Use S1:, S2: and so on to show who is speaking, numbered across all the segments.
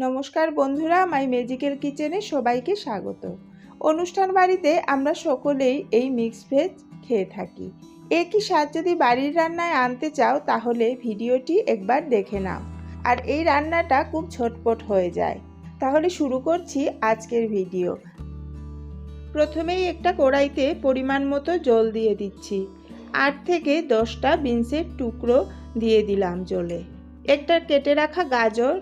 S1: নমস্কার বন্ধুরা, মাই ম্যাজিক্যাল কিচেনে সবাইকে স্বাগত। অনুষ্ঠান বাড়িতে আমরা সকলেই এই মিক্স ভেজ খেয়ে থাকি। একই স্বাদ যদি বাড়ির রান্নায় আনতে চাও, তাহলে ভিডিওটি একবার দেখে নাও। আর এই রান্নাটা খুব ঝটপট হয়ে যায়। তাহলে শুরু করছি আজকের ভিডিও। প্রথমেই একটা কড়াইতে পরিমাণ মতো জল দিয়ে দিচ্ছি। আট থেকে দশটা বিনসের টুকরো দিয়ে দিলাম জলে। একটা কেটে রাখা গাজর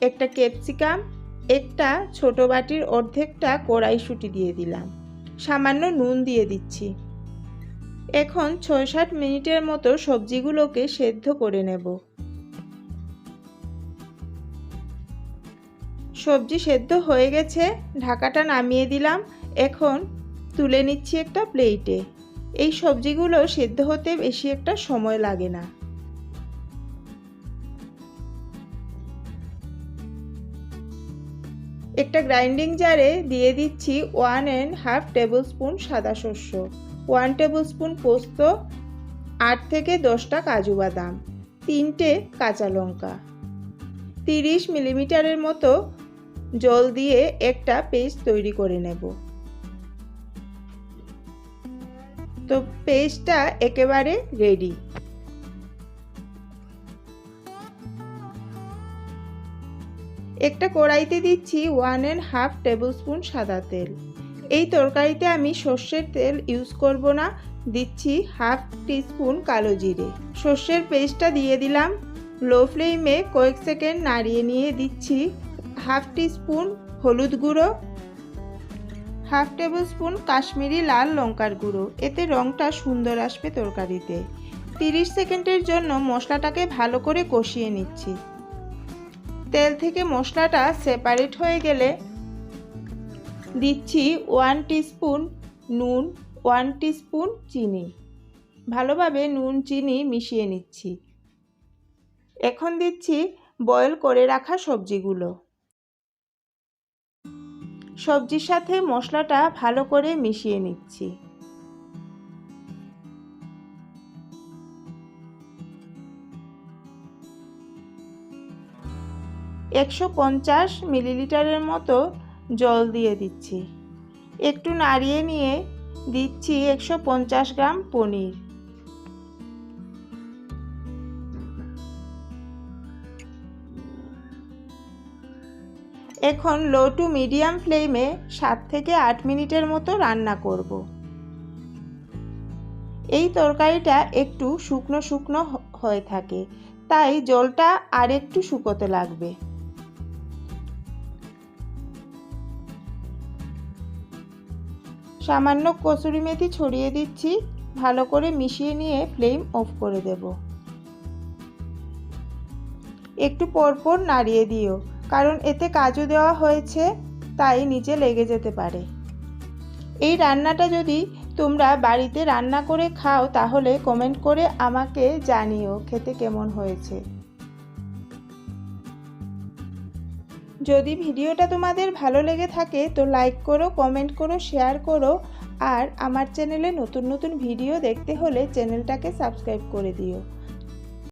S1: একটা ক্যাপসিকাম, একটা ছোট বাটির অর্ধেকটা কড়াইশুঁটি দিয়ে দিলাম। সামান্য নুন দিয়ে দিচ্ছি। এখন ছয় সাত মিনিটের মতো সবজিগুলোকে সেদ্ধ করে নেব। সবজি সেদ্ধ হয়ে গেছে, ঢাকাটা নামিয়ে দিলাম। এখন তুলে নিচ্ছি একটা প্লেটে। এই সবজিগুলো সেদ্ধ হতে বেশি একটা সময় লাগে না। একটা গ্রাইন্ডিং জারে দিয়ে দিচ্ছি one and half table spoon সাদা শস্য। ওয়ান টেবিল স্পুন পোস্ত, আট থেকে দশটা কাজু বাদাম, তিনটে কাঁচা লঙ্কা। তিরিশ মিলিমিটারের মতো জল দিয়ে একটা পেস্ট তৈরি করে নেব। তো পেস্টটা একেবারে রেডি একটা কড়াইতে দিচ্ছি one and half table spoon সাদা তেল। এই তরকারিতে আমি সর্ষের তেল ইউজ করব না, দিচ্ছি হাফ টিস্পুন কালো জিরে। সর্ষের পেস্টটা দিয়ে দিলাম লো ফ্লেমে কয়েক সেকেন্ড নাড়িয়ে নিয়ে দিচ্ছি হাফ টিস্পুন হলুদ গুঁড়ো হাফ টেবিল স্পুন কাশ্মীরি লাল লঙ্কার গুঁড়ো। এতে রঙটা সুন্দর আসবে তরকারিতে। তিরিশ সেকেন্ডের জন্য মশলাটাকে ভালো করে কষিয়ে নিচ্ছি। তেল থেকে মশলাটা সেপারেট হয়ে গেলে দিচ্ছি ওয়ান টিস্পুন নুন ওয়ান টিস্পুন চিনি। ভালোভাবে নুন, চিনি মিশিয়ে নিচ্ছি। এখন দিচ্ছি বয়েল করে রাখা সবজিগুলো। সবজির সাথে মশলাটা ভালো করে মিশিয়ে নিচ্ছি। একশো পঞ্চাশ মিলিলিটারের মতো জল দিয়ে দিচ্ছি। একটু নাড়িয়ে নিয়ে দিচ্ছি একশো পঞ্চাশ গ্রাম পনির। এখন লো টু মিডিয়াম ফ্লেমে সাত থেকে আট মিনিটের মতো রান্না করব। এই তরকারিটা একটু শুকনো শুকনো হয়ে থাকে, তাই জলটা আর একটু শুকোতে লাগবে। সামান্য কসুরি মেথি ছড়িয়ে দিচ্ছি। ভালো করে মিশিয়ে নিয়ে ফ্লেম অফ করে দেব। একটু পরপর নাড়িয়ে দিও, কারণ এতে কাজু দেওয়া হয়েছে, তাই নিচে লেগে যেতে পারে। এই রান্নাটা যদি তোমরা বাড়িতে রান্না করে খাও, তাহলে কমেন্ট করে আমাকে জানিও, খেতে কেমন হয়েছে। যদি ভিডিওটা তোমাদের ভালো লেগে থাকে, তো লাইক করো কমেন্ট করো শেয়ার করো, আর আমার চ্যানেলে নতুন নতুন ভিডিও দেখতে হলে চ্যানেলটাকে সাবস্ক্রাইব করে দিও।